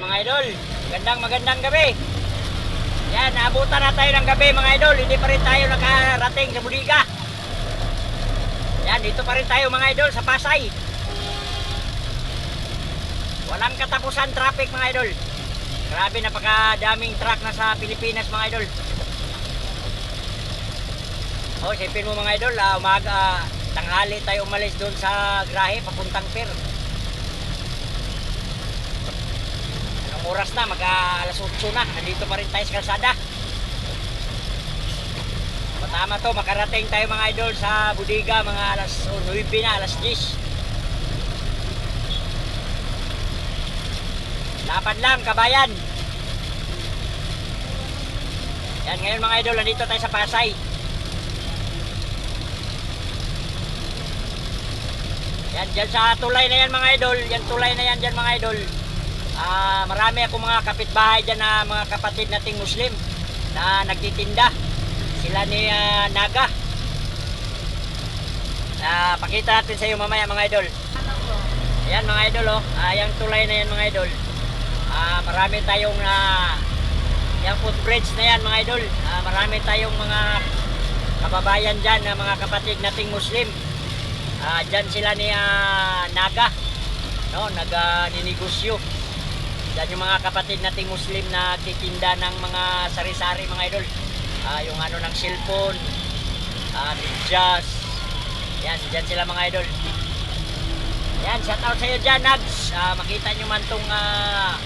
Mga idol, magandang magandang gabi. Yan, naabutan na tayo ng gabi mga idol. Hindi pa rin tayo nakarating sa Buliga. Yan, dito pa rin tayo mga idol sa Pasay. Walang katapusan traffic mga idol. Grabe napakadaming truck na sa Pilipinas mga idol. Oh, sipin mo mga idol, ah, umaga, tanghali tayo umalis doon sa Grahe, papuntang Pier. Oras na? Mag ah, alas 8 na. Nandito pa rin tayo sa kalsada. Matama to, makarating tayo mga idol sa Budiga mga alas oh, 9 na, alas 10. Lapad lang, kabayan. Yan, ngayon mga idol, nandito tayo sa Pasay. Yan, dyan sa tulay na yan mga idol, yan tulay na yan dyan mga idol. Ah, marami ako mga kapitbahay dyan na mga kapatid nating Muslim na nagtitinda. Sila ni ah, Naga. Ah, pakita natin sa iyo mamaya mga idol. Ayan mga idol oh, ah, yung tulay na yan mga idol. Ah, marami tayong ah, yung footbridge na yan mga idol. Ah, marami tayong mga kababayan dyan na mga kapatid nating Muslim. Ah, dyan sila ni ah, Naga. No, nag-ninegosyo. Yan yung mga kapatid nating Muslim na titinda ng mga sari-sari mga idol. Ah, yung ano ng cellphone, ah, medyas. Yan, dyan sila mga idol. Yan, shout out sa iyo dyan, Nags. Ah, makita nyo man tong ah,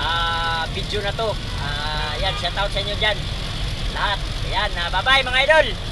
ah, video na to. Ah, yan, shout out sa inyo dyan. Lahat. Yan, ah, bye-bye mga idol.